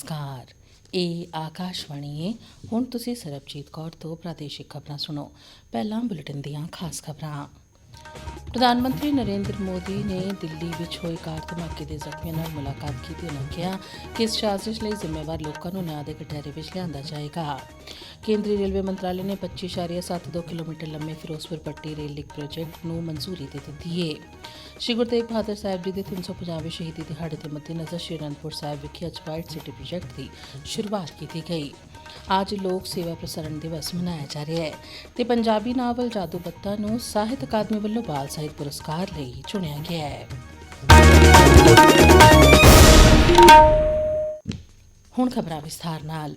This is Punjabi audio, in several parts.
ਨਮਸਕਾਰ। ਇਹ ਆਕਾਸ਼ਵਾਣੀ ਹੈ ਹੁਣ ਤੁਸੀਂ ਸਰਬਜੀਤ ਕੌਰ ਤੋਂ ਪ੍ਰਾਦੇਸ਼ਿਕ ਖਬਰਾਂ ਸੁਣੋ। ਪਹਿਲਾਂ ਬੁਲੇਟਿਨ ਦੀਆਂ ਖਾਸ ਖਬਰਾਂ। ਪ੍ਰਧਾਨ ਮੰਤਰੀ ਨਰਿੰਦਰ ਮੋਦੀ ਨੇ ਦਿੱਲੀ ਵਿੱਚ ਹੋਏ ਕਾਰ ਧਮਾਕੇ ਦੇ ਜ਼ਖਮੀਆਂ ਨਾਲ ਮੁਲਾਕਾਤ ਕੀਤੀ ਉਹਨਾਂ ਕਿਹਾ ਕਿ ਇਸ ਸਾਜ਼ਿਸ਼ ਲਈ ਜ਼ਿੰਮੇਵਾਰ ਲੋਕਾਂ ਨੂੰ ਨਿਆਂ ਦੇ ਕਟਹਿਰੇ ਵਿੱਚ ਲਿਆਂਦਾ ਜਾਏਗਾ। ਕੇਂਦਰੀ ਰੇਲਵੇ ਮੰਤਰਾਲੇ ਨੇ 25.72 ਕਿਲੋਮੀਟਰ ਲੰਮੇ Ferozepur Patti rail link project ਨੂੰ ਮਨਜ਼ੂਰੀ ਦੇ ਦਿੱਤੀ ਹੈ ਸ਼੍ਰੀ ਗੁਰੂ ਤੇਗ ਬਹਾਦਰ ਸਾਹਿਬ ਜੀ ਦੇ 350ਵੇਂ ਸ਼ਹੀਦੀ ਦਿਹਾੜੇ ਦੇ ਮੱਦੇਨਜ਼ਰ ਸ਼੍ਰੀ ਅਨੰਦਪੁਰ ਸਾਹਿਬ ਵਿਖੇ ਅੱਜ ਵਾਈਟ ਸਿਟੀ ਪ੍ਰੋਜੈਕਟ ਦੀ ਸ਼ੁਰੂਆਤ ਕੀਤੀ ਗਈ। ਅੱਜ ਲੋਕ ਸੇਵਾ ਪ੍ਰਸਾਰਣ ਦਿਵਸ ਮਨਾਇਆ ਜਾ ਰਿਹਾ ਹੈ ਤੇ ਪੰਜਾਬੀ ਨਾਵਲ ਜਾਦੂ ਬੱਤਾ ਨੂੰ ਸਾਹਿਤ ਅਕਾਦਮੀ ਵੱਲੋਂ ਬਾਲ ਸਾਹਿਤ ਪੁਰਸਕਾਰ ਲਈ ਚੁਣਿਆ ਗਿਆ ਹੈ। ਹੁਣ ਖਬਰਾਂ ਵਿਸਥਾਰ ਨਾਲ।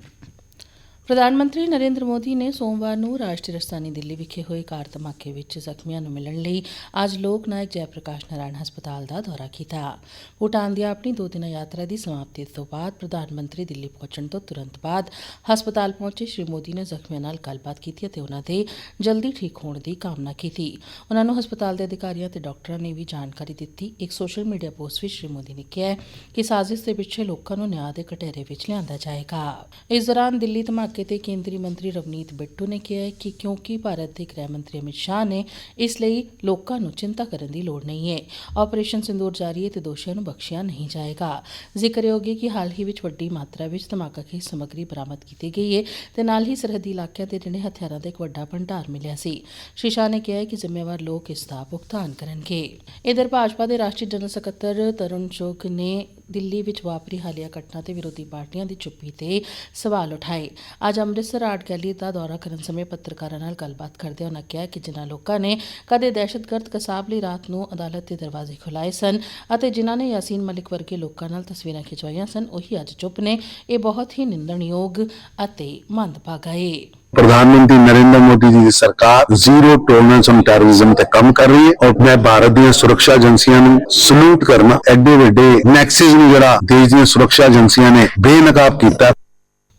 ਪ੍ਰਧਾਨ ਮੰਤਰੀ ਨਰਿੰਦਰ ਮੋਦੀ ਨੇ ਸੋਮਵਾਰ ਨੂੰ ਰਾਸ਼ਟਰੀ ਰਾਜਧਾਨੀ ਦਿੱਲੀ ਵਿਖੇ ਹੋਏ ਕਾਰ ਧਮਾਕੇ ਵਿੱਚ ਜ਼ਖਮੀਆਂ ਨੂੰ ਮਿਲਣ ਲਈ ਅੱਜ ਲੋਕ ਨਾਇਕ ਜੈਪ੍ਰਕਾਸ਼ ਨਾਰਾਇਣ ਹਸਪਤਾਲ ਦਾ ਦੌਰਾ ਕੀਤਾ। ਭੂਟਾਨ ਦੀ ਆਪਣੀ ਦੋ ਦਿਨਾਂ ਯਾਤਰਾ ਦੀ ਸਮਾਪਤੀ ਤੋਂ ਬਾਅਦ ਪ੍ਰਧਾਨ ਮੰਤਰੀ ਦਿੱਲੀ ਪਹੁੰਚਣ ਤੋਂ ਤੁਰੰਤ ਬਾਅਦ ਹਸਪਤਾਲ ਪਹੁੰਚੇ ਸ਼੍ਰੀ ਮੋਦੀ ਨੇ ਜ਼ਖਮੀਆਂ ਨਾਲ ਗੱਲਬਾਤ ਕੀਤੀ ਅਤੇ ਉਹਨਾਂ ਦੇ ਜਲਦੀ ਠੀਕ ਹੋਣ ਦੀ ਕਾਮਨਾ ਕੀਤੀ। ਉਹਨਾਂ ਨੂੰ ਹਸਪਤਾਲ ਦੇ ਅਧਿਕਾਰੀਆਂ ਤੇ ਡਾਕਟਰਾਂ ਨੇ ਵੀ ਜਾਣਕਾਰੀ ਦਿੱਤੀ। ਇੱਕ ਸੋਸ਼ਲ ਮੀਡੀਆ ਪੋਸਟ ਵਿੱਚ ਸ਼੍ਰੀ ਮੋਦੀ ਨੇ ਕਿਹਾ ਕਿ ਸਾਜ਼ਿਸ਼ ਦੇ ਪਿੱਛੇ ਲੋਕਾਂ ਨੂੰ ਨਿਆਂ ਦੇ ਕਟਹਿਰੇ ਵਿੱਚ ਲਿਆਂਦਾ ਜਾਏਗਾ। ਇਸ ਦੌਰਾਨ ਦਿੱਲੀ ਧਮਾਕੇ ਤੇ ਕੇਂਦਰੀ ਮੰਤਰੀ ਰਵਨੀਤ ਬਿੱਟੂ ਨੇ ਕਿਹਾ ਕਿ ਕਿਉਂਕਿ ਭਾਰਤ ਦੇ ਗ੍ਰਹਿ ਮੰਤਰੀ ਅਮਿਤ ਸ਼ਾਹ ਨੇ ਇਸ ਲਈ ਲੋਕਾਂ ਨੂੰ ਚਿੰਤਾ ਕਰਨ ਦੀ ਲੋੜ ਨਹੀਂ ਹੈ ਆਪਰੇਸ਼ਨ ਸਿੰਦੂਰ ਜਾਰੀ ਹੈ ਤੇ ਦੋਸ਼ੀਆਂ ਨੂੰ ਬਖਸ਼ਿਆ ਨਹੀਂ ਜਾਏਗਾ ਜ਼ਿਕਰਯੋਗ ਹੈ ਕਿ ਹਾਲ ਹੀ ਵਿੱਚ ਵੱਡੀ ਮਾਤਰਾ ਵਿੱਚ ਧਮਾਕਾਖੇਜ ਸਮੱਗਰੀ ਬਰਾਮਦ ਕੀਤੀ ਗਈ ਹੈ ਤੇ ਨਾਲ ਹੀ ਸਰਹੱਦੀ ਇਲਾਕਿਆਂ ਤੇ ਜਿਹੜੇ ਹਥਿਆਰਾਂ ਦਾ ਇੱਕ ਵੱਡਾ ਭੰਡਾਰ ਮਿਲਿਆ ਸੀ ਸ਼੍ਰੀ ਸ਼ਾਹ ਨੇ ਕਿਹਾ ਕਿ ਜ਼ਿੰਮੇਵਾਰ ਲੋਕ ਇਸ ਦਾ ਭੁਗਤਾਨ ਕਰਨਗੇ ਇਧਰ ਭਾਜਪਾ ਦੇ ਰਾਸ਼ਟਰੀ ਜਨਰਲ ਸਕੱਤਰ ਤਰੁਣ ਚੁੱਗ ਨੇ ਦਿੱਲੀ ਵਿੱਚ ਵਾਪਰੀ ਹਾਲੀਆ ਘਟਨਾ ਤੇ ਵਿਰੋਧੀ ਪਾਰਟੀਆਂ ਦੀ ਚੁੱਪੀ ਤੇ ਸਵਾਲ ਉਠਾਏ। ਅੱਜ ਅੰਮ੍ਰਿਤਸਰ ਆਰਟ ਗੈਲਰੀ ਦਾ ਦੌਰਾ ਕਰਨ ਸਮੇਂ ਪੱਤਰਕਾਰਾਂ ਨਾਲ ਗੱਲਬਾਤ ਕਰਦਿਆਂ ਉਨ੍ਹਾਂ ਕਿਹਾ ਕਿ ਜਿਨ੍ਹਾਂ ਲੋਕਾਂ ਨੇ ਕਦੇ ਦਹਿਸ਼ਤਗਰਦ ਕਸਾਬ ਲਈ ਰਾਤ ਨੂੰ ਅਦਾਲਤ ਦੇ ਦਰਵਾਜ਼ੇ ਖੁਲਾਏ ਸਨ ਅਤੇ ਜਿਨ੍ਹਾਂ ਨੇ ਯਾਸੀਨ ਮਲਿਕ ਵਰਗੇ ਲੋਕਾਂ ਨਾਲ ਤਸਵੀਰਾਂ ਖਿਚਵਾਈਆਂ ਸਨ, ਉਹੀ ਅੱਜ ਚੁੱਪ ਨੇ। ਇਹ ਬਹੁਤ ਹੀ ਨਿੰਦਣਯੋਗ ਅਤੇ ਮੰਦਭਾਗਾ ਏ। ਪ੍ਰਧਾਨ ਮੰਤਰੀ ਨਰਿੰਦਰ ਮੋਦੀ ਜੀ ਦੀ ਸਰਕਾਰ ਜ਼ੀਰੋ ਟੋਲਰੈਂਸ ਔਨ ਟੈਰਰਿਜ਼ਮ ਤੇ ਕੰਮ ਕਰ ਰਹੀ ਹੈ ਔਰ ਮੈਂ ਭਾਰਤ ਦੀਆਂ ਸੁਰੱਖਿਆ ਏਜੰਸੀਆਂ ਨੂੰ ਸਲੂਟ ਕਰਨਾ ਐਡੇ ਵੱਡੇ ਨੈਕਸਸ ਨੂੰ ਜਿਹੜਾ ਦੇਸ਼ ਦੀਆਂ ਸੁਰੱਖਿਆ ਏਜੰਸੀਆਂ ਨੇ ਬੇਨਕਾਬ ਕੀਤਾ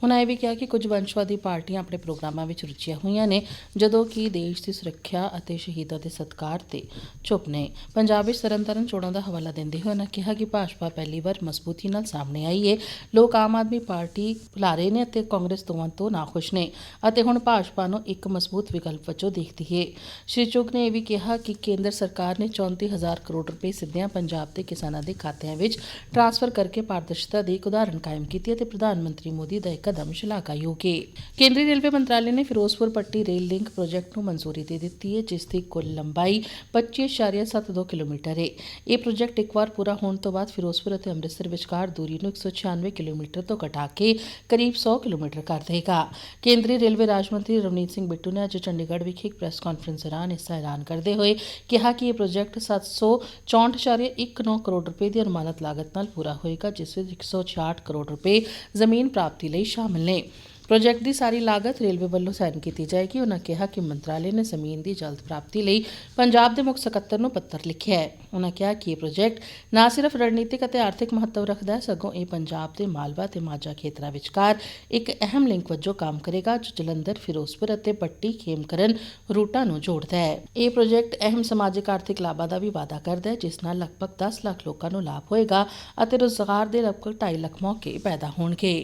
ਉਹਨਾਂ ਇਹ ਵੀ ਕਿਹਾ ਕਿ ਕੁਝ ਵੰਸ਼ਵਾਦੀ ਪਾਰਟੀਆਂ ਆਪਣੇ ਪ੍ਰੋਗਰਾਮਾਂ ਵਿੱਚ ਰੁਚੀਆਂ ਹੋਈਆਂ ਨੇ, ਜਦੋਂ ਕਿ ਦੇਸ਼ ਦੀ ਸੁਰੱਖਿਆ ਅਤੇ ਸ਼ਹੀਦਾਂ ਦੇ ਸਤਿਕਾਰ ਤੇ ਚੁੱਪ ਨੇ। ਪੰਜਾਬ ਵਿੱਚ ਤਰਨਤਾਰਨ ਚੋਣਾਂ ਦਾ ਹਵਾਲਾ ਦਿੰਦੇ ਹੋਏ ਉਹਨਾਂ ਕਿਹਾ ਕਿ ਭਾਜਪਾ ਪਹਿਲੀ ਵਾਰ ਮਜ਼ਬੂਤੀ ਨਾਲ ਸਾਹਮਣੇ ਆਈ ਏ। ਲੋਕ ਆਮ ਆਦਮੀ ਪਾਰਟੀ ਭੁਲਾਰੇ ਨੇ ਅਤੇ ਕਾਂਗਰਸ ਦੋਵਾਂ ਤੋਂ ਨਾਖੁਸ਼ ਨੇ ਅਤੇ ਹੁਣ ਭਾਜਪਾ ਨੂੰ ਇੱਕ ਮਜ਼ਬੂਤ ਵਿਕਲਪ ਵਜੋਂ ਦੇਖਦੀ ਏ। ਸ਼੍ਰੀ ਚੁੱਗ ਨੇ ਇਹ ਵੀ ਕਿਹਾ ਕਿ ਕੇਂਦਰ ਸਰਕਾਰ ਨੇ 34000 ਕਰੋੜ ਰੁਪਏ ਸਿੱਧਿਆਂ ਪੰਜਾਬ ਦੇ ਕਿਸਾਨਾਂ ਦੇ ਖਾਤਿਆਂ ਵਿੱਚ ਟ੍ਰਾਂਸਫਰ ਕਰਕੇ ਪਾਰਦਰਸ਼ਤਾ ਦੀ ਇੱਕ ਉਦਾਹਰਣ ਕਾਇਮ ਕੀਤੀ ਅਤੇ ਪ੍ਰਧਾਨ ਮੰਤਰੀ ਮੋਦੀ ਦਾ ਇੱਕ ਕਦਮ ਸ਼ਲਾਘਾਯੋਗ ਹੈ ਕੇਂਦਰੀ ਰੇਲਵੇ ਮੰਤਰਾਲੇ ਨੇ Ferozepur Patti rail link project ਨੂੰ ਮਨਜ਼ੂਰੀ ਦੇ ਦਿੱਤੀ ਹੈ ਜਿਸ ਦੀ ਕੁੱਲ ਲੰਬਾਈ 25.72 ਕਿਲੋਮੀਟਰ ਹੈ ਇਹ ਪ੍ਰੋਜੈਕਟ ਇੱਕ ਵਾਰ ਪੂਰਾ ਹੋਣ ਤੋਂ ਬਾਅਦ ਫਿਰੋਜ਼ਪੁਰ ਅਤੇ ਅੰਮ੍ਰਿਤਸਰ ਵਿਚਕਾਰ ਦੂਰੀ ਨੂੰ 196 ਕਿਲੋਮੀਟਰ ਤੋਂ ਘਟਾ ਕੇ ਕਰੀਬ 100 ਕਿਲੋਮੀਟਰ ਕਰ ਦੇਗਾ ਕੇਂਦਰੀ ਰੇਲਵੇ ਰਾਜ ਮੰਤਰੀ ਰਵਨੀਤ ਸਿੰਘ ਬਿੱਟੂ ਨੇ ਅੱਜ ਚੰਡੀਗੜ੍ਹ ਵਿਖੇ ਇੱਕ ਪ੍ਰੈਸ ਕਾਨਫਰੰਸ ਦੌਰਾਨ ਇਸ ਦਾ ਐਲਾਨ ਕਰਦੇ ਹੋਏ ਕਿਹਾ ਕਿ ਇਹ ਪ੍ਰੋਜੈਕਟ 764.19 ਕਰੋੜ ਰੁਪਏ ਦੀ ਅਨੁਮਾਨਿਤ ਲਾਗਤ ਨਾਲ ਪੂਰਾ ਹੋਏਗਾ ਜਿਸ ਵਿੱਚ 166 ਕਰੋੜ ਰੁਪਏ ਜ਼ਮੀਨ ਪ੍ਰਾਪਤੀ ਲਈ ਸ਼ਾਮਲ ਨੇ ਪ੍ਰੋਜੈਕਟ ਦੀ ਸਾਰੀ ਲਾਗਤ ਰੇਲਵੇ ਵੱਲੋਂ ਸਾਈਨ ਕੀਤੀ ਜਾਏਗੀ। ਉਹਨਾਂ ਕਿਹਾ ਕਿ ਮੰਤਰਾਲੇ ਨੇ ਜ਼ਮੀਨ ਦੀ ਜਲਦ ਪ੍ਰਾਪਤੀ ਲਈ ਪੰਜਾਬ ਦੇ ਮੁੱਖ ਸਕੱਤਰ ਨੂੰ ਪੱਤਰ ਲਿਖਿਆ ਹੈ। ਉਹਨਾਂ ਕਿਹਾ ਕਿ ਇਹ ਪ੍ਰੋਜੈਕਟ ਨਾ ਸਿਰਫ ਰਣਨੀਤਿਕ ਅਤੇ ਆਰਥਿਕ ਮਹੱਤਵ ਰੱਖਦਾ ਹੈ, ਸਗੋਂ ਇਹ ਪੰਜਾਬ ਦੇ ਮਾਲਵਾ ਤੇ ਮਾਝਾ ਖੇਤਰਾਂ ਵਿਚਕਾਰ ਇੱਕ ਅਹਿਮ ਲਿੰਕ ਵਜੋਂ ਕੰਮ ਕਰੇਗਾ, ਜੋ ਜਲੰਧਰ, ਫਿਰੋਜ਼ਪੁਰ ਅਤੇ ਪੱਟੀ ਖੇਮਕਰਨ ਰੂਟਾਂ ਨੂੰ ਜੋੜਦਾ ਹੈ। ਇਹ ਪ੍ਰੋਜੈਕਟ ਅਹਿਮ ਸਮਾਜਿਕ, ਆਰਥਿਕ ਲਾਭਾਂ ਦਾ ਵੀ ਵਾਅਦਾ ਕਰਦਾ ਹੈ, ਜਿਸ ਨਾਲ ਲਗਭਗ 10 ਲੱਖ ਲੋਕਾਂ ਨੂੰ ਲਾਭ ਹੋਏਗਾ ਅਤੇ ਰੋਜ਼ਗਾਰ ਦੇ ਲਗਭਗ 2.5 ਲੱਖ ਮੌਕੇ ਪੈਦਾ ਹੋਣਗੇ।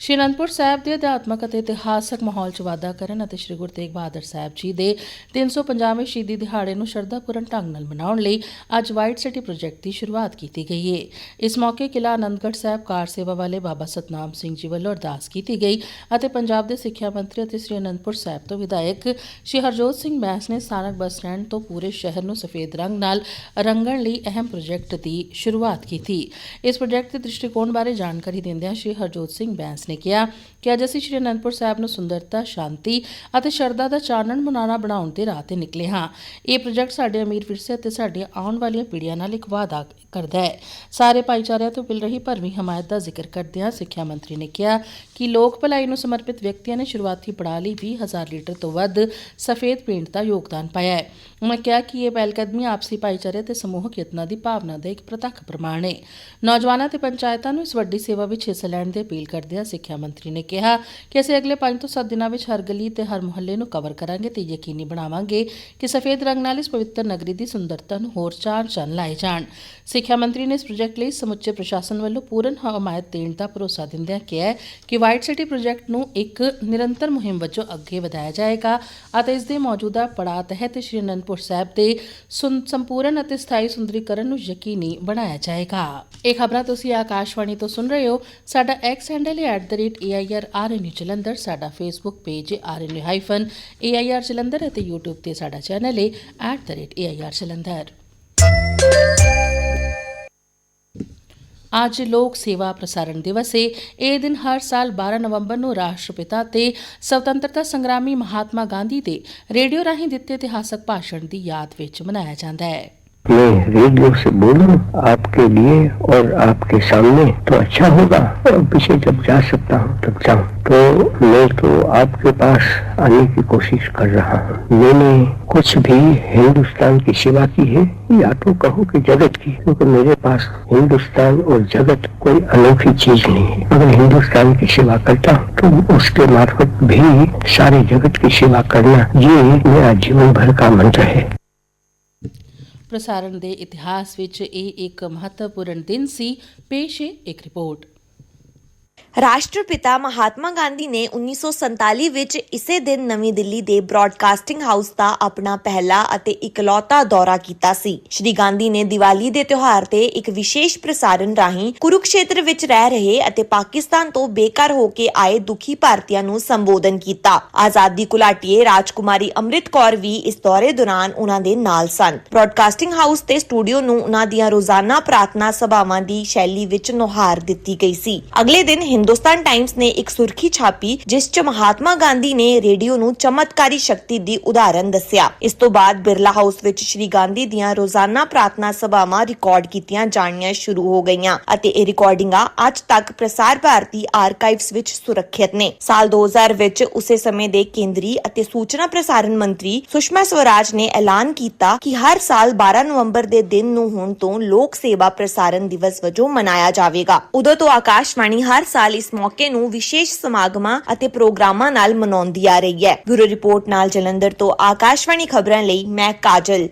ਸ਼੍ਰੀ ਅਨੰਦਪੁਰ ਸਾਹਿਬ ਦੇ ਅਧਿਆਤਮਕ ਅਤੇ ਇਤਿਹਾਸਕ ਮਾਹੌਲ 'ਚ ਵਾਧਾ ਕਰਨ ਅਤੇ ਸ਼੍ਰੀ ਗੁਰੂ ਤੇਗ ਬਹਾਦਰ ਸਾਹਿਬ ਜੀ ਦੇ 350ਵੇਂ ਸ਼ਹੀਦੀ ਦਿਹਾੜੇ ਨੂੰ ਸ਼ਰਧਾਪੂਰਨ ਢੰਗ ਨਾਲ ਮਨਾਉਣ ਲਈ ਅੱਜ ਵਾਈਟ ਸਿਟੀ ਪ੍ਰੋਜੈਕਟ ਦੀ ਸ਼ੁਰੂਆਤ ਕੀਤੀ ਗਈ ਹੈ ਇਸ ਮੌਕੇ ਕਿਲਾ ਆਨੰਦਗੜ੍ਹ ਸਾਹਿਬ ਕਾਰ ਸੇਵਾ ਵਾਲੇ ਬਾਬਾ ਸਤਨਾਮ ਸਿੰਘ ਜੀ ਵੱਲੋਂ ਅਰਦਾਸ ਕੀਤੀ ਗਈ ਅਤੇ ਪੰਜਾਬ ਦੇ ਸਿੱਖਿਆ ਮੰਤਰੀ ਅਤੇ ਸ਼੍ਰੀ ਅਨੰਦਪੁਰ ਸਾਹਿਬ ਤੋਂ ਵਿਧਾਇਕ ਸ਼੍ਰੀ ਹਰਜੋਤ ਸਿੰਘ ਬੈਂਸ ਨੇ ਸਥਾਨਕ ਬੱਸ ਸਟੈਂਡ ਤੋਂ ਪੂਰੇ ਸ਼ਹਿਰ ਨੂੰ ਸਫੇਦ ਰੰਗ ਨਾਲ ਰੰਗਣ ਲਈ ਅਹਿਮ ਪ੍ਰੋਜੈਕਟ ਦੀ ਸ਼ੁਰੂਆਤ ਕੀਤੀ। ਇਸ ਪ੍ਰੋਜੈਕਟ ਦੇ ਦ੍ਰਿਸ਼ਟੀਕੋਣ ਬਾਰੇ ਜਾਣਕਾਰੀ ਦਿੰਦਿਆਂ ਸ਼੍ਰੀ ਹਰਜੋਤ ਸਿੰਘ ਬੈਂਸ ਨੇ ਕਿਹਾ ਕਿ ਅੱਜ ਅਸੀਂ ਸ਼੍ਰੀ ਅਨੰਦਪੁਰ ਸਾਹਿਬ ਨੂੰ ਸੁੰਦਰਤਾ, ਸ਼ਾਂਤੀ ਅਤੇ ਸ਼ਰਧਾ ਦਾ ਚਾਨਣ ਮਨਾਣਾ ਬਣਾਉਣ ਦੇ ਰਾਹ ਤੇ ਨਿਕਲੇ ਹਾਂ। ਇਹ ਪ੍ਰੋਜੈਕਟ ਸਾਡੇ ਅਮੀਰ ਵਿਰਸੇ ਅਤੇ ਸਾਡੀਆਂ ਆਉਣ ਵਾਲੀਆਂ ਪੀੜ੍ਹੀਆਂ ਨਾਲ ਇੱਕ ਵਾਅਦਾ ਕਰਦਾ ਹੈ। ਸਾਰੇ ਭਾਈਚਾਰਿਆਂ ਤੋਂ ਮਿਲ ਰਹੀ ਭਰਵੀਂ ਹਮਾਇਤ ਦਾ ਜ਼ਿਕਰ ਕਰਦਿਆਂ ਸਿੱਖਿਆ ਮੰਤਰੀ ਨੇ ਕਿਹਾ ਕਿ ਲੋਕ ਭਲਾਈ ਨੂੰ ਸਮਰਪਿਤ ਵਿਅਕਤੀਆਂ ਨੇ ਸ਼ੁਰੂਆਤੀ ਪੜਾਅ ਲਈ 20000 ਲੀਟਰ ਤੋਂ ਵੱਧ ਸਫੇਦ ਪੇਂਟ ਦਾ ਯੋਗਦਾਨ ਪਾਇਆ ਹੈ। ਉਨ੍ਹਾਂ ਕਿਹਾ ਕਿ ਇਹ ਪਹਿਲਕਦਮੀ ਆਪਸੀ ਭਾਈਚਾਰੇ ਤੇ ਸਮੂਹਕ ਯਤਨਾਂ ਦੀ ਭਾਵਨਾ ਦਾ ਇੱਕ ਪ੍ਰਤੱਖ ਪ੍ਰਮਾਣ ਹੈ। ਨੌਜਵਾਨਾਂ ਤੇ ਪੰਚਾਇਤਾਂ ਨੂੰ ਇਸ ਵੱਡੀ ਸੇਵਾ ਵਿੱਚ ਹਿੱਸਾ ਲੈਣ ਦੀ ਅਪੀਲ ਕਰਦਿਆਂ ਸਿੱਖਿਆ ਮੰਤਰੀ ਨੇ ਕਿਹਾ ਕਿ ਅਸੀਂ ਅਗਲੇ 5 ਤੋਂ 7 ਦਿਨਾਂ ਵਿੱਚ ਹਰ ਗਲੀ ਤੇ ਹਰ ਮੁਹੱਲੇ ਨੂੰ ਕਵਰ ਕਰਾਂਗੇ ਤੇ ਯਕੀਨੀ ਬਣਾਵਾਂਗੇ ਕਿ ਸਫੇਦ ਰੰਗ ਨਾਲ ਇਸ ਪਵਿੱਤਰ ਨਗਰੀ ਦੀ ਸੁੰਦਰਤਾ ਨੂੰ ਹੋਰ ਚਾਰ ਚੰਨ ਲਾਏ ਜਾਣ। ਸਿੱਖਿਆ ਮੰਤਰੀ ਨੇ ਇਸ ਪ੍ਰੋਜੈਕਟ ਲਈ ਸਮੁੱਚੇ ਪ੍ਰਸ਼ਾਸਨ ਵੱਲੋਂ ਪੂਰਨ ਹਮਾਇਤ ਦੇਣ ਦਾ ਭਰੋਸਾ ਦਿੰਦਿਆਂ ਕਿਹਾ ਕਿ ਵਾਈਟ ਸਿਟੀ ਪ੍ਰੋਜੈਕਟ ਨੂੰ ਇੱਕ ਨਿਰੰਤਰ ਮੁਹਿੰਮ ਵਜੋਂ ਅੱਗੇ ਵਧਾਇਆ ਜਾਏਗਾ ਅਤੇ ਇਸ ਦੇ ਮੌਜੂਦਾ ਪੜਾਅ ਤਹਿਤ ਸ਼੍ਰੀ ਅਨੰਦਪੁਰ ਸਾਹਿਬ ਦੇ ਸੰਪੂਰਨ ਅਤੇ ਸਥਾਈ ਸੁੰਦਰੀਕਰਨ ਨੂੰ ਯਕੀਨੀ ਬਣਾਇਆ ਜਾਏਗਾ। ਇਹ ਖਬਰਾਂ ਤੁਸੀਂ ਆਕਾਸ਼ਵਾਣੀ ਤੋਂ ਸੁਣ ਰਹੇ ਹੋ। ਸਾਡਾ ਐਕਸ ਹੈਂਡਲ ਹੈ @airrnu ਜਲੰਧਰ ਸਾਡਾ ਫੇਸਬੁੱਕ ਪੇਜ ਹੈ rnu-air ਜਲੰਧਰ ਅਤੇ YouTube ਤੇ ਸਾਡਾ ਚੈਨਲ ਹੈ @air ਜਲੰਧਰ ਅੱਜ ਲੋਕ ਸੇਵਾ ਪ੍ਰਸਾਰਣ ਦਿਵਸ ਹੈ ਇਹ ਦਿਨ ਹਰ ਸਾਲ 12 ਨਵੰਬਰ ਨੂੰ ਰਾਸ਼ਟਰਪਿਤਾ ਤੇ ਸੁਤੰਤਰਤਾ ਸੰਗਰਾਮੀ ਮਹਾਤਮਾ ਗਾਂਧੀ ਦੇ ਰੇਡੀਓ ਰਾਹੀਂ ਦਿੱਤੇ ਇਤਿਹਾਸਕ ਭਾਸ਼ਣ ਦੀ ਯਾਦ ਵਿੱਚ ਮਨਾਇਆ ਜਾਂਦਾ ਹੈ। मैं रेडियो से बोलूँ आपके लिए और आपके सामने तो अच्छा होगा और पीछे जब जा सकता हूँ तब जाऊँ। तो मैं तो आपके पास आने की कोशिश कर रहा हूँ। मैंने कुछ भी हिंदुस्तान की सेवा की है, या तो कहो कि जगत की, क्योंकि तो मेरे पास हिंदुस्तान और जगत कोई अनोखी चीज़ नहीं है। अगर हिंदुस्तान की सेवा करता हूँ तो उसके मार्फत भी सारे जगत की सेवा करना, ये मेरा जीवन भर का मंत्र है। ਪ੍ਰਸਾਰਣ ਦੇ ਇਤਿਹਾਸ ਵਿੱਚ ਇਹ ਇੱਕ ਮਹੱਤਵਪੂਰਨ ਦਿਨ ਸੀ। ਪੇਸ਼ ਹੈ ਇੱਕ ਰਿਪੋਰਟ। ਰਾਸ਼ਟਰਪਿਤਾ ਮਹਾਤਮਾ ਗਾਂਧੀ ਨੇ 1947 ਵਿੱਚ ਇਸੇ ਦਿਨ ਨਵੀਂ ਦਿੱਲੀ ਦੇ ਬ੍ਰਾਡਕਾਸਟਿੰਗ ਹਾਊਸ ਦਾ ਆਪਣਾ ਪਹਿਲਾ ਅਤੇ ਇਕਲੌਤਾ ਦੌਰਾ ਕੀਤਾ ਸੀ। ਸ਼੍ਰੀ ਗਾਂਧੀ ਨੇ ਦੀਵਾਲੀ ਦੇ ਤਿਉਹਾਰ ਤੇ ਇੱਕ ਵਿਸ਼ੇਸ਼ ਪ੍ਰਸਾਰਣ ਰਾਹੀਂ ਕੁਰੂਕਸ਼ੇਤਰ ਵਿੱਚ ਰਹਿ ਰਹੇ ਅਤੇ ਪਾਕਿਸਤਾਨ ਤੋਂ ਬੇਘਰ ਹੋ ਕੇ ਆਏ ਦੁਖੀ ਭਾਰਤੀਆਂ ਨੂੰ ਸੰਬੋਧਨ ਕੀਤਾ। ਆਜ਼ਾਦੀ ਘੁਲਾਟੀਏ ਰਾਜਕੁਮਾਰੀ ਅੰਮ੍ਰਿਤ ਕੌਰ ਵੀ ਇਸ ਦੌਰੇ ਦੌਰਾਨ ਉਹਨਾਂ ਦੇ ਨਾਲ ਸਨ। ਬ੍ਰਾਡਕਾਸਟਿੰਗ ਹਾਊਸ ਤੇ ਸਟੂਡੀਓ ਨੂੰ ਉਹਨਾਂ ਦੀਆਂ ਰੋਜ਼ਾਨਾ ਪ੍ਰਾਰਥਨਾ ਸਭਾਵਾਂ ਦੀ ਸ਼ੈਲੀ ਵਿੱਚ ਨੁਹਾਰ ਦਿੱਤੀ ਗਈ ਸੀ। ਅਗਲੇ ਦਿਨ ਹਿੰਦੁਸਤਾਨ ਟਾਈਮਸ ਨੇ ਇੱਕ ਸੁਰਖੀ ਛਾਪੀ, ਜਿਸ 'ਚ ਮਹਾਤਮਾ ਗਾਂਧੀ ਨੇ ਰੇਡੀਓ ਨੂੰ ਚਮਤਕਾਰੀ ਸ਼ਕਤੀ ਦੀ ਉਦਾਹਰਨ ਦੱਸਿਆ। ਇਸ ਤੋਂ ਬਾਅਦ ਬਿਰਲਾ ਹਾਊਸ ਵਿੱਚ ਸ਼੍ਰੀ ਗਾਂਧੀ ਦੀਆਂ ਰੋਜ਼ਾਨਾ ਪ੍ਰਾਰਥਨਾ ਸਭਾਵਾਂ ਰਿਕਾਰਡ ਕੀਤੀਆਂ ਜਾਣੀਆਂ ਸ਼ੁਰੂ ਹੋ ਗਈਆਂ ਅਤੇ ਇਹ ਰਿਕਾਰਡਿੰਗਾਂ ਅੱਜ ਤੱਕ ਪ੍ਰਸਾਰ ਭਾਰਤੀ ਆਰਕਾਈਵਸ ਵਿੱਚ ਸੁਰੱਖਿਅਤ ਨੇ। ਸਾਲ 2000 ਵਿੱਚ ਉਸੇ ਸਮੇਂ ਦੇ ਕੇਂਦਰੀ ਅਤੇ ਸੂਚਨਾ ਪ੍ਰਸਾਰਣ ਮੰਤਰੀ ਸੁਸ਼ਮਾ ਸਵਰਾਜ ਨੇ ਐਲਾਨ ਕੀਤਾ ਕਿ ਹਰ ਸਾਲ 12 ਨਵੰਬਰ ਦੇ ਦਿਨ ਨੂੰ ਹੁਣ ਤੋਂ ਲੋਕ ਸੇਵਾ ਪ੍ਰਸਾਰਣ ਦਿਵਸ ਵਜੋਂ ਮਨਾਇਆ ਜਾਵੇਗਾ। ਉਦੋਂ ਤੋਂ ਆਕਾਸ਼ਵਾਣੀ ਹਰ ਸਾਲ ਇਸ ਮੌਕੇ ਨੂੰ ਵਿਸ਼ੇਸ਼ ਸਮਾਗਮਾਂ ਅਤੇ ਪ੍ਰੋਗਰਾਮਾਂ ਨਾਲ ਮਨਾਉਂਦੀ ਆ ਰਹੀ ਹੈ। ਬਿਊਰੋ ਰਿਪੋਰਟ ਨਾਲ ਜਲੰਧਰ ਤੋਂ ਆਕਾਸ਼ਵਾਣੀ ਖਬਰਾਂ ਲਈ ਮੈਂ ਕਾਜਲ।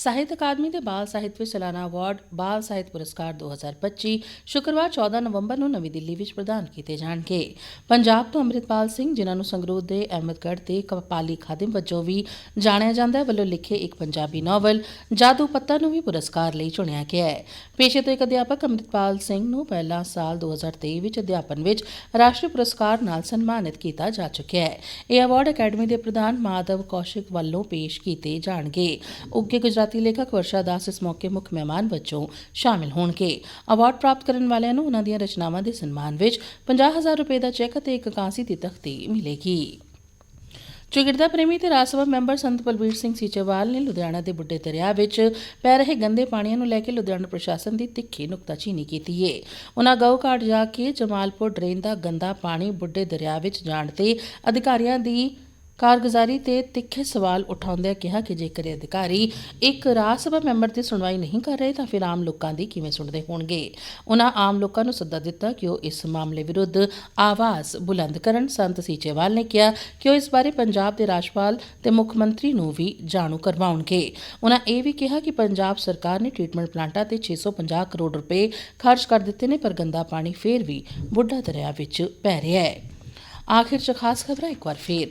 ਸਾਹਿਤ ਅਕਾਦਮੀ ਦੇ ਬਾਲ ਸਾਹਿਤ ਵਿੱਚ ਸਾਲਾਨਾ ਅਵਾਰਡ, ਬਾਲ ਸਾਹਿਤ ਪੁਰਸਕਾਰ 2025 ਸ਼ੁੱਕਰਵਾਰ 14 ਨਵੰਬਰ ਨੂੰ ਨਵੀਂ ਦਿੱਲੀ ਵਿੱਚ ਪ੍ਰਦਾਨ ਕੀਤੇ ਜਾਣਗੇ। ਪੰਜਾਬ ਤੋਂ ਅੰਮ੍ਰਿਤਪਾਲ ਸਿੰਘ, ਜਿਨ੍ਹਾਂ ਨੂੰ ਸੰਗਰੂਰ ਦੇ ਅਹਿਮਦਗੜ੍ਹ ਦੇ ਕਪਾਲੀ ਖਾਦਿਮ ਵਜੋਂ ਵੀ ਜਾਣਿਆ ਜਾਂਦਾ ਹੈ, ਵੱਲੋਂ ਲਿਖੇ ਇੱਕ ਪੰਜਾਬੀ ਨਾਵਲ ਜਾਦੂ ਪੱਤਾ ਨੂੰ ਵੀ ਪੁਰਸਕਾਰ ਲਈ ਚੁਣਿਆ ਗਿਆ ਹੈ। ਪੇਸ਼ੇ ਤੋਂ ਇੱਕ ਅਧਿਆਪਕ ਅੰਮ੍ਰਿਤਪਾਲ ਸਿੰਘ ਨੂੰ ਪਹਿਲਾ ਸਾਲ 2023 ਵਿੱਚ ਅਧਿਆਪਨ ਵਿੱਚ ਰਾਸ਼ਟਰੀ ਪੁਰਸਕਾਰ ਨਾਲ ਸਨਮਾਨਿਤ ਕੀਤਾ ਜਾ ਚੁੱਕਿਆ ਹੈ। ਇਹ ਅਵਾਰਡ ਅਕੈਡਮੀ ਦੇ ਪ੍ਰਧਾਨ ਮਾਧਵ ਕੌਸ਼ਿਕ ਵੱਲੋਂ ਪੇਸ਼ ਕੀਤੇ ਜਾਣਗੇ। ਉੱਘੇ ਗੁਜਰਾਤੀ ਲੇਖਕ ਵਰਸ਼ਾ ਦਾਸ ਇਸ ਮੌਕੇ ਮੁੱਖ ਮਹਿਮਾਨ ਵਜੋਂ ਸ਼ਾਮਿਲ ਹੋਣਗੇ। ਅਵਾਰਡ ਪ੍ਰਾਪਤ ਕਰਨ ਵਾਲਿਆਂ ਨੂੰ ਉਹਨਾਂ ਦੀਆਂ ਰਚਨਾਵਾਂ ਦੇ ਸਨਮਾਨ ਵਿੱਚ 50000 ਰੁਪਏ ਦਾ ਚੈੱਕ ਅਤੇ ਇੱਕ ਕਾਂਸੀ ਦੀ ਤਖਤੀ ਮਿਲੇਗੀ। ਚੁਗਿਰਦਾ ਪ੍ਰੇਮੀ ਤੇ ਰਾਜ ਸਭਾ ਮੈਂਬਰ ਸੰਤ ਬਲਬੀਰ ਸਿੰਘ ਸੀਚੇਵਾਲ ਨੇ ਲੁਧਿਆਣਾ ਦੇ ਬੁੱਢੇ ਦਰਿਆ ਵਿੱਚ ਪੈ ਰਹੇ ਗੰਦੇ ਪਾਣੀਆਂ ਨੂੰ ਲੈ ਕੇ ਲੁਧਿਆਣਾ ਪ੍ਰਸ਼ਾਸਨ ਦੀ ਤਿੱਖੀ ਨੁਕਤਾਚੀਨੀ ਕੀਤੀ ਏ। ਉਹਨਾਂ ਗਊ ਘਾਟ ਜਾ ਕੇ ਜਮਾਲਪੁਰ ਡਰੇਨ ਦਾ ਗੰਦਾ ਪਾਣੀ ਬੁੱਢੇ ਦਰਿਆ ਵਿੱਚ ਜਾਣ ਤੇ ਅਧਿਕਾਰੀਆਂ ਦੀ ਕਾਰਗੁਜ਼ਾਰੀ ਤੇ ਤਿੱਖੇ ਸਵਾਲ ਉਠਾਉਂਦਿਆਂ ਕਿਹਾ ਕਿ ਜੇਕਰ ਇਹ ਅਧਿਕਾਰੀ ਇੱਕ ਰਾਜ ਸਭਾ ਮੈਂਬਰ ਦੀ ਸੁਣਵਾਈ ਨਹੀਂ ਕਰ ਰਹੇ ਤਾਂ ਫਿਰ ਆਮ ਲੋਕਾਂ ਦੀ ਕਿਵੇਂ ਸੁਣਦੇ ਹੋਣਗੇ? ਉਹਨਾਂ ਆਮ ਲੋਕਾਂ ਨੂੰ ਸੱਦਾ ਦਿੱਤਾ ਕਿ ਉਹ ਇਸ ਮਾਮਲੇ ਵਿਰੁੱਧ ਆਵਾਜ਼ ਬੁਲੰਦ ਕਰਨ। ਸੰਤ ਸੀਚੇਵਾਲ ਨੇ ਕਿਹਾ ਕਿ ਉਹ ਇਸ ਬਾਰੇ ਪੰਜਾਬ ਦੇ ਰਾਜਪਾਲ ਤੇ ਮੁੱਖ ਮੰਤਰੀ ਨੂੰ ਵੀ ਜਾਣੂ ਕਰਵਾਉਣਗੇ। ਉਹਨਾਂ ਇਹ ਵੀ ਕਿਹਾ ਕਿ ਪੰਜਾਬ ਸਰਕਾਰ ਨੇ ਟ੍ਰੀਟਮੈਂਟ ਪਲਾਂਟਾਂ ਤੇ 650 ਕਰੋੜ ਰੁਪਏ ਖਰਚ ਕਰ ਦਿੱਤੇ ਨੇ, ਪਰ ਗੰਦਾ ਪਾਣੀ ਫੇਰ ਵੀ ਬੁੱਢਾ ਦਰਿਆ ਵਿੱਚ ਪੈ ਰਿਹਾ ਹੈ। ਆਖਿਰ ਚ ਖਾਸ ਖਬਰਾਂ ਇੱਕ ਵਾਰ ਫੇਰ।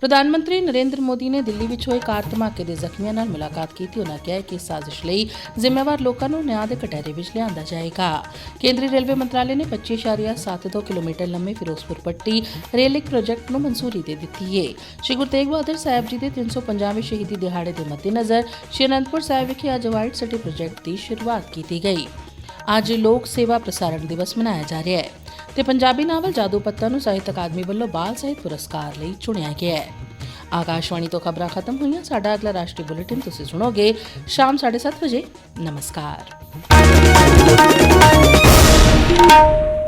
ਪ੍ਰਧਾਨ ਮੰਤਰੀ ਨਰਿੰਦਰ ਮੋਦੀ ਨੇ ਦਿੱਲੀ ਵਿੱਚ ਹੋਏ ਕਾਰ ਧਮਾਕੇ ਦੇ ਜ਼ਖਮੀਆਂ ਨਾਲ ਮੁਲਾਕਾਤ ਕੀਤੀ। ਉਹਨਾਂ ਕਿਹਾ ਕਿ ਇਸ ਸਾਜ਼ਿਸ਼ ਲਈ ਜ਼ਿੰਮੇਵਾਰ ਲੋਕਾਂ ਨੂੰ ਨਿਆਂ ਦੇ ਕਟਹਿਰੇ ਵਿੱਚ ਲਿਆਂਦਾ ਜਾਏਗਾ। ਕੇਂਦਰੀ ਰੇਲਵੇ ਮੰਤਰਾਲੇ ਨੇ 25.72 ਕਿਲੋਮੀਟਰ ਲੰਮੇ Ferozepur Patti rail link project ਨੂੰ ਮਨਜ਼ੂਰੀ ਦੇ ਦਿੱਤੀ ਹੈ ਸ਼੍ਰੀ ਗੁਰੂ ਤੇਗ ਬਹਾਦਰ ਸਾਹਿਬ ਜੀ ਦੇ 350ਵੇਂ ਸ਼ਹੀਦੀ ਦਿਹਾੜੇ ਦੇ ਮੱਦੇਨਜ਼ਰ ਸ਼੍ਰੀ ਅਨੰਦਪੁਰ ਸਾਹਿਬ ਵਿਖੇ ਅੱਜ ਵਾਈਟ ਸਿਟੀ ਪ੍ਰੋਜੈਕਟ ਦੀ ਸ਼ੁਰੂਆਤ ਕੀਤੀ ਗਈ। ਅੱਜ ਲੋਕ ਸੇਵਾ ਪ੍ਰਸਾਰਣ ਦਿਵਸ ਮਨਾਇਆ ਜਾ ਰਿਹਾ ਹੈ। ਤੇ ਪੰਜਾਬੀ ਨਾਵਲ ਜਾਦੂ ਪੱਤਾ ਨੂੰ ਸਾਹਿਤ ਅਕਾਦਮੀ ਵੱਲੋਂ ਬਾਲ ਸਾਹਿਤ ਪੁਰਸਕਾਰ ਲਈ ਚੁਣਿਆ ਗਿਆ ਹੈ। ਆਕਾਸ਼ਵਾਣੀ ਤੋਂ ਖਬਰਾਂ ਖਤਮ ਹੋਈਆਂ, ਸਾਡਾ ਅਗਲਾ ਰਾਸ਼ਟਰੀ ਬੁਲੇਟਿਨ ਤੁਸੀਂ ਸੁਣੋਗੇ ਸ਼ਾਮ 7:30 ਵਜੇ। ਨਮਸਕਾਰ।